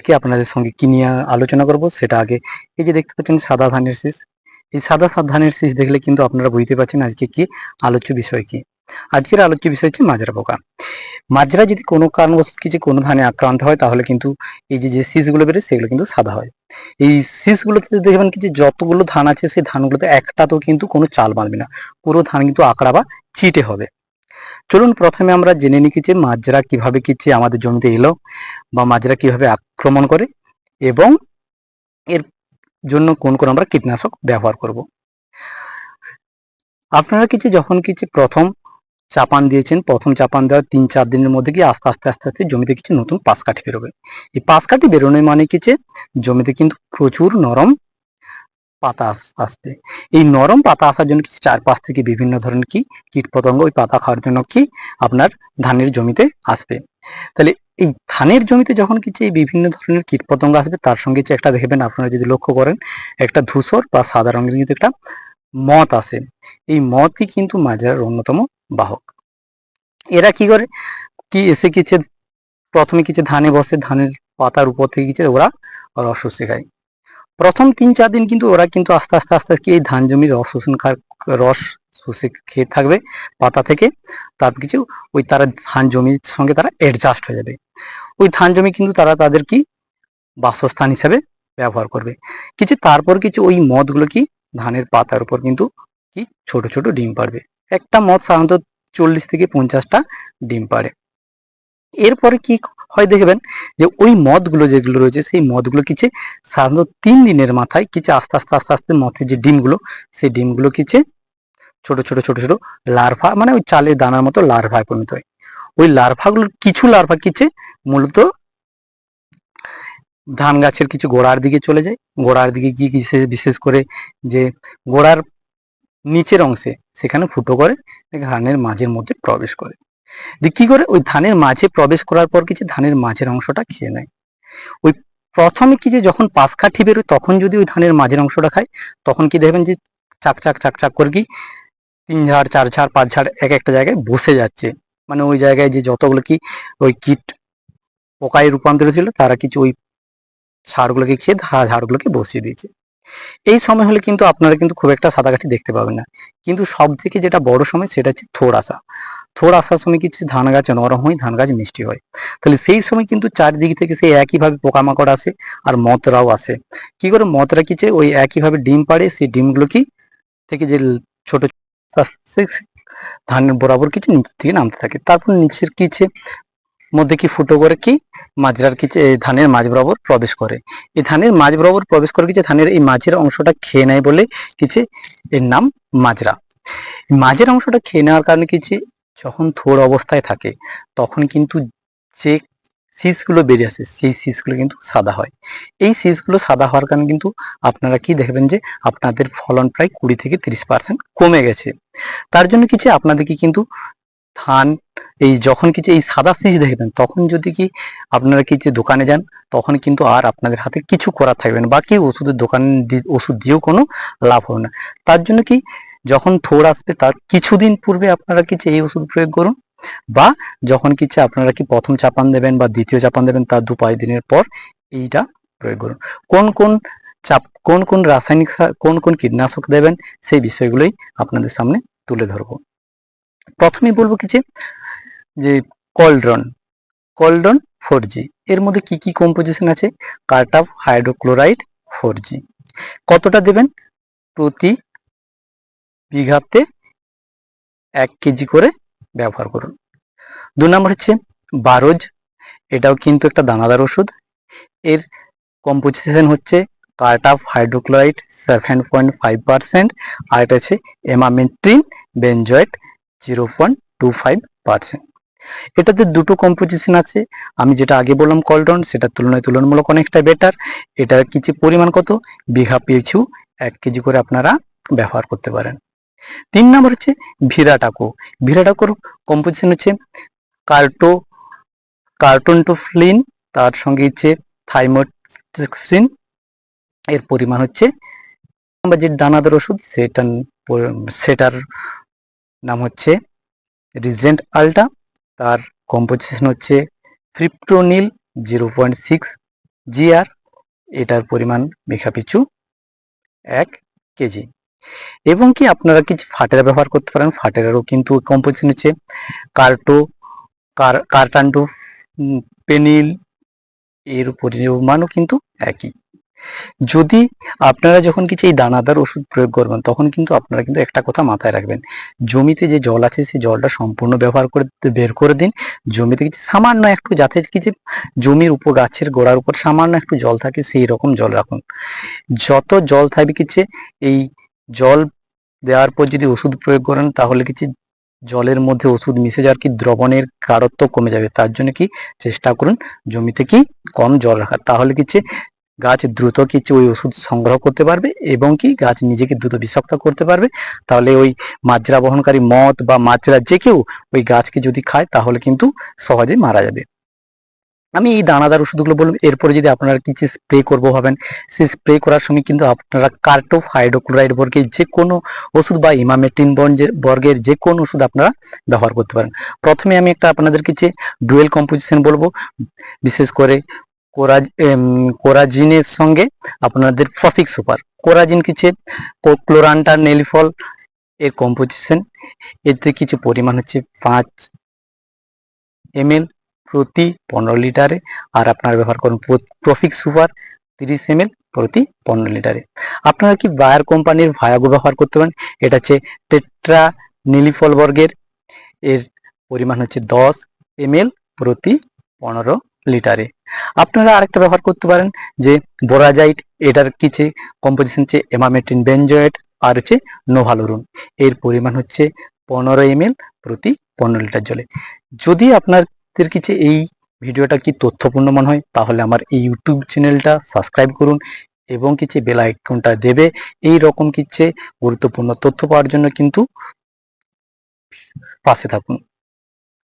আজকে আপনাদের সঙ্গে কি নিয়ে আলোচনা করব সেটা আগে এই যে দেখতে পাচ্ছেন সাদা ধানের শীষ। এই সাদা সাদা ধানের শীষ দেখলে কিন্তু আপনারা বুঝতে পারছেন আজকে কি আলোচ্য বিষয় কি। আজকের আলোচ্য বিষয় হচ্ছে মাজরা পোকা। মাজরা যদি কোনো কারণবশত কিছু কোনো ধানে আক্রান্ত হয়, তাহলে কিন্তু এই যে যে শীষগুলো বেরোয়, সেগুলো কিন্তু সাদা হয়। এই শীষগুলোতে দেখবেন কি যে যতগুলো ধান আছে, সেই ধানগুলোতে একটাতেও কিন্তু কোনো চাল বাঁধবে না। পুরো ধান কিন্তু আঁকড়া বা চিটে হবে। চলুন প্রথমে আমরা জেনে নিচ্ছি যে মাজরা কীভাবে কিছু আমাদের জমিতে এলো বা মাজরা কীভাবে আক্রমণ করে এবং এর জন্য কোন কোন আমরা কীটনাশক ব্যবহার করব। আপনারা কিছু যখন কিছু প্রথম চাপান দিয়েছেন, প্রথম চাপান দেওয়ার তিন চার দিনের মধ্যে কি আস্তে আস্তে আস্তে আস্তে জমিতে কিছু নতুন পাশ কাঠি বেরোবে। এই পাশ কাঠি বেরোনোর মানে কিছু জমিতে কিন্তু প্রচুর নরম পাতা আসবে এই নরম পাতা আসার জন্য কিছু চারপাশ থেকে বিভিন্ন ধরনের কি কীট পতঙ্গ ওই পাতা খাওয়ার জন্য কি আপনার ধানের জমিতে আসবে? তাহলে এই ধানের জমিতে যখন কিছু এই বিভিন্ন ধরনের কীট পতঙ্গ আসবে, তার সঙ্গে একটা দেখবেন আপনারা যদি লক্ষ্য করেন, একটা ধূসর বা সাদা রঙের কিন্তু একটা মত আসে এই মতই কিন্তু মাজার অন্যতম বাহক। এরা কি করে? কি এসে কিছু প্রথমে কিছু ধানে বসে, ধানের পাতার উপর থেকে কিছু ওরা রস শুষে খায়। প্রথম তিন চার দিন কিন্তু ওরা কিন্তু আস্তে আস্তে আস্তে আস্তে এই ধান জমির রস শোষণ রস শুষে খেয়ে থাকবে পাতা থেকে। তার কিছু ওই তারা ধান জমির সঙ্গে তারা অ্যাডজাস্ট হয়ে যাবে। ওই ধান জমি কিন্তু তারা তাদের কি বাসস্থান হিসাবে ব্যবহার করবে। কিছু তারপর কিছু ওই মদগুলো কি ধানের পাতার উপর কিন্তু কি ছোট ছোট ডিম পারবে একটা মদ সাধারণত চল্লিশ থেকে পঞ্চাশটা ডিম পারে এরপরে কি হয় দেখবেন যে ওই মদগুলো যেগুলো রয়েছে, সেই মদগুলো কিছু সাধারণত তিন দিনের মাথায় কিছু আস্তে আস্তে আস্তে আস্তে মথের যে ডিমগুলো, সেই ডিমগুলো কিছু ছোট ছোট ছোট ছোট লার্ভা মানে ওই চালের দানার মতো লার্ভায় পরিণত হয়। ওই লার্ভাগুলোর কিছু লার্ভা কিছু মূলত ধান গাছের কিছু গোড়ার দিকে চলে যায়। গোড়ার দিকে গিয়ে বিশেষ বিশেষ করে যে গোড়ার নিচের অংশে সেখানে ফুটো করে, ধানের মাঝের মধ্যে প্রবেশ করে। দিয়ে কি করে? ওই ধানের মাঝে প্রবেশ করার পর কিছু ধানের মাঝের অংশটা খেয়ে নেয়। ওই প্রথমে কি যে যখন পাশ কাঠি বেরোয়, তখন যদি ওই ধানের মাঝের অংশটা খায়, তখন কি দেখবেন যে চাক চাক চাক চাক করে কি তিন ঝাড়, চার ঝাড়, পাঁচ ঝাড় এক একটা জায়গায় বসে যাচ্ছে। মানে ওই জায়গায় যে যতগুলো কি ওই কীট পোকায় রূপান্তরিত ছিল, তারা কিছু ওই ঝাড়গুলোকে খেয়ে ঝাড়গুলোকে বসিয়ে দিয়েছে। এই সময় হলে কিন্তু আপনারা কিন্তু খুব একটা সাদা কাঠি দেখতে পাবেন না। কিন্তু সব থেকে যেটা বড় সময়, সেটা হচ্ছে থোড় আসা। থোড় আসার সময় কিছু ধান গাছ নরম হয়, ধান গাছ মিষ্টি হয়। তাহলে সেই সময় কিন্তু চারদিক থেকে সেই একইভাবে পোকামাকড় আসে আর মতরাও আসে। কি করে মতরা কিছু ওই একইভাবে ডিম পাড়ে সেই ডিমগুলো কি থেকে যে ছোট ধানের বরাবর কিছু নিচের থেকে নামতে থাকে। তারপর নিচের কিছু মধ্যে কি ফুটো করে কি মাজরার কিছু ধানের মাঝ বরাবর প্রবেশ করে। এই ধানের মাঝ বরাবর প্রবেশ করে কিছু ধানের এই মাঝের অংশটা খেয়ে নেয় বলে কিছু এর নাম মাজরা। মাঝের অংশটা খেয়ে নেওয়ার কারণে কিছু যখন থোর অবস্থায় থাকে, তখন কিন্তু যে শীষগুলো বেরিয়ে আসে, সেই শীষগুলো কিন্তু সাদা হয়। এই শীষগুলো সাদা হওয়ার কারণে কিন্তু আপনারা কি দেখবেন যে, আপনাদের ফলন প্রায় কুড়ি থেকে তিরিশ পার্সেন্ট কমে গেছে। তার জন্য কিছু আপনাদেরকে কিন্তু ধান, এই যখন কিছু এই সাদা শীষ দেখবেন, তখন যদি কি আপনারা কিছু দোকানে যান, তখন কিন্তু আর আপনাদের হাতে কিছু করার থাকবে না। বাকি ওষুধের দোকান ওষুধ দিয়েও কোনো লাভ হবে না। তার জন্য কি যখন থোড় আসবে তার কিছুদিন পূর্বে আপনারা কিছু এই ওষুধ প্রয়োগ করুন? বা যখন কিছু আপনারা কি প্রথম চাপান দেবেন বা দ্বিতীয় চাপান দেবেন তার দু পাঁচ দিনের পর এইটা প্রয়োগ করুন। কোন কোন চাপ কোন কোন রাসায়নিক কোন কোন কীটনাশক দেবেন সেই বিষয়গুলোই আপনাদের সামনে তুলে ধরবো। প্রথমেই বলব কিছু যে কলড্রন কলড্রন ফোর এর মধ্যে কি কি কম্পোজিশন আছে? কার্টাফ হাইড্রোক্লোরাইড ফোর কতটা দেবেন? প্রতি বিঘাতে এক কেজি করে ব্যবহার করুন। দু নম্বর হচ্ছে বারোজ। এটাও কিন্তু একটা দানাদার ওষুধ। এর কম্পোজিশন হচ্ছে cartap hydrochloride seven point five percent আর এটা হচ্ছে emamectin benzoate zero point two five percent. এটাতে দুটো কম্পোজিশন আছে। আমি যেটা আগে বললাম কলডন সেটার তুলনায় তুলনামূলক অনেকটা বেটার এটার কিছু পরিমাণ কত? বিঘা পিছু এক কেজি করে আপনারা ব্যবহার করতে পারেন। তিন নম্বর হচ্ছে ভিরাটাকো ভিরাটাকোর কম্পোজিশন হচ্ছে কার্টো, কার্টনটোফ্লিন, তার সঙ্গে হচ্ছে থাইমোক্সিন, এর পরিমাণ হচ্ছে আমরা যে দানাদার ওষুধ সেটার সেটার নাম হচ্ছে রিজেন্ট আলটা তার কম্পোজিশন হচ্ছে fipronil zero point six GR, এটার পরিমাণ বিঘা পিছু এক কেজি। এবং কি আপনারা কিছু ফাটেরা ব্যবহার করতে পারেন? ফাটেরারও কিন্তু কম্পোজিশন হচ্ছে কার্টো, কার পেনিল, এর পরিমাণও কিন্তু একই। যদি আপনারা যখন কিছু এই দানাদার ওষুধ প্রয়োগ করবেন, তখন কিন্তু আপনারা কিন্তু একটা কথা মাথায় রাখবেন। জমিতে যে জল আছে সেই জলটা সম্পূর্ণ ব্যবহার করে বের করে দিন। জমিতে কিছু সামান্য একটু যাতে কিছু জমির উপর, গাছের গোড়ার উপর সামান্য একটু জল থাকে, সেই রকম জল রাখুন। যত জল থাকবে কিছু, এই জল দেওয়ার পর যদি ওষুধ প্রয়োগ করেন, তাহলে কিছু জলের মধ্যে ওষুধ মিশে যাওয়ার কি দ্রবণের কারত্ব কমে যাবে? তার জন্য কি চেষ্টা করুন জমিতে কি কম জল রাখা। তাহলে কিছু গাছ দ্রুত কিছু ওই ওষুধ সংগ্রহ করতে পারবে এবং কি গাছ নিজেকে দ্রুত বিষাক্ত করতে পারবে। তাহলে ওই মাজরা বহনকারী মদ বা মাজরা যে কেউ ওই গাছকে যদি খায়, তাহলে কিন্তু সহজে মারা যাবে। আমি এই দানাদার ওষুধগুলো বলব এরপরে যদি আপনারা কিছু স্প্রে করব ভাবেন, সেই স্প্রে করার সময় কিন্তু আপনারা কার্টোফ হাইড্রোক্লোরাইড বর্গের যে কোনো ওষুধ বা ইমামেটিন বর্গের যে কোনো ওষুধ আপনারা ব্যবহার করতে পারেন। প্রথমে আমি একটা আপনাদের কিছু ডুয়েল কম্পোজিশন বলব, বিশেষ করে কোরাজ কোরাজিনের সঙ্গে আপনাদের প্রফিক সুপার কোরাজিন কিছু ক্লোরান্টার নেলিফল এর কম্পোজিশন এতে কিছু পরিমাণ হচ্ছে পাঁচ এমএল প্রতি পনেরো লিটারে আর আপনারা ব্যবহার করুন প্রফিক সুপার তিরিশ এমএল প্রতি পনেরো লিটারে। আপনারা কি বায়ার কোম্পানির ভায়াগো ব্যবহার করতে পারেন? এটা হচ্ছে টেট্রা নিলিফল বর্গের। এর পরিমাণ হচ্ছে দশ এমএল প্রতি পনেরো লিটারে। আপনারা আরেকটা ব্যবহার করতে পারেন যে বোরাজাইট, এটার কিছু কম্পোজিশন হচ্ছে এমামেটিন বেনজয়েট আর হচ্ছে নোভালোরুন। এর পরিমাণ হচ্ছে পনেরো এমএল প্রতি পনেরো লিটার জলে। যদি আপনাদের কিছু এই ভিডিওটা কি তথ্যপূর্ণ মনে হয়, তাহলে আমার এই ইউটিউব চ্যানেলটা সাবস্ক্রাইব করুন এবং কিছু বেল আইকনটা দেবে। এই রকম কিছু গুরুত্বপূর্ণ তথ্য পাওয়ার জন্য কিন্তু পাশে থাকুন।